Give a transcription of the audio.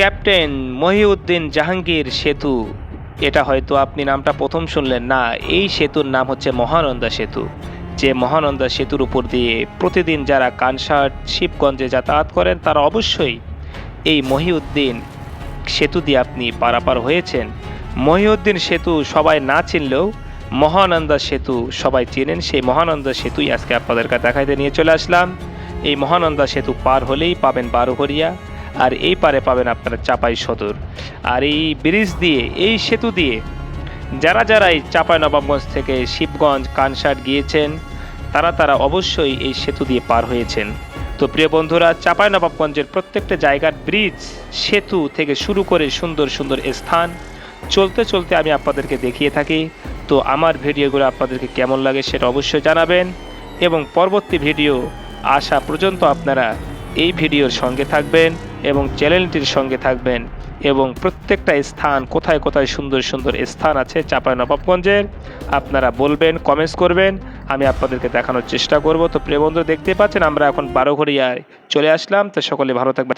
Captain Mohiuddin Jahangir সেতু। এটা হয়তো আপনি নামটা প্রথম শুনলেন। না, এই সেতুর নাম হচ্ছে মহানন্দা সেতু। যে মহানন্দা সেতুর উপর দিয়ে প্রতিদিন যারা কানসাট শিবগঞ্জে যাতায়াত করেন, তারা অবশ্যই এই মহিউদ্দিন সেতু দিয়ে আপনি পারাপার হয়েছেন। মহিউদ্দিন সেতু সবাই না চিনলেও মহানন্দা সেতু সবাই চেনেন। সেই মহানন্দা সেতুই আজকে আপনাদেরকে দেখাইতে নিয়ে চলে আসলাম। এই মহানন্দা সেতু পার হলেই পাবেন বারোঘরিয়া আর এই পারে পাবেন আপনারা চাপাই সদর। আর এই ব্রিজ দিয়ে, এই সেতু দিয়ে যারা যারা এই চাপাই নবাবগঞ্জ থেকে শিবগঞ্জ কানসাট গিয়েছেন, তারা তারা অবশ্যই এই সেতু দিয়ে পার হয়েছেন। তো প্রিয় বন্ধুরা, চাপাই নবাবগঞ্জের প্রত্যেকটা জায়গার ব্রিজ, সেতু থেকে শুরু করে সুন্দর সুন্দর স্থান চলতে চলতে আমি আপনাদেরকে দেখিয়ে থাকি। তো আমার ভিডিওগুলো আপনাদেরকে কেমন লাগে সেটা অবশ্যই জানাবেন এবং পরবর্তী ভিডিও আসা পর্যন্ত আপনারা এই ভিডিওর সঙ্গে থাকবেন। এবং চ্যানেলটির সঙ্গে থাকবেন এবং প্রত্যেকটা স্থান কোথায় কোথায় সুন্দর সুন্দর স্থান আছে নবাবগঞ্জের আপনারা বলবেন কমেন্টস করবেন, আমি আপনাদেরকে দেখানোর চেষ্টা করব। তো প্রিয় বন্ধু দেখতে পাচ্ছেন আমরা এখন বারো ঘড়িয়ায় চলে আসলাম। তো সকলে ভালো থাকবেন।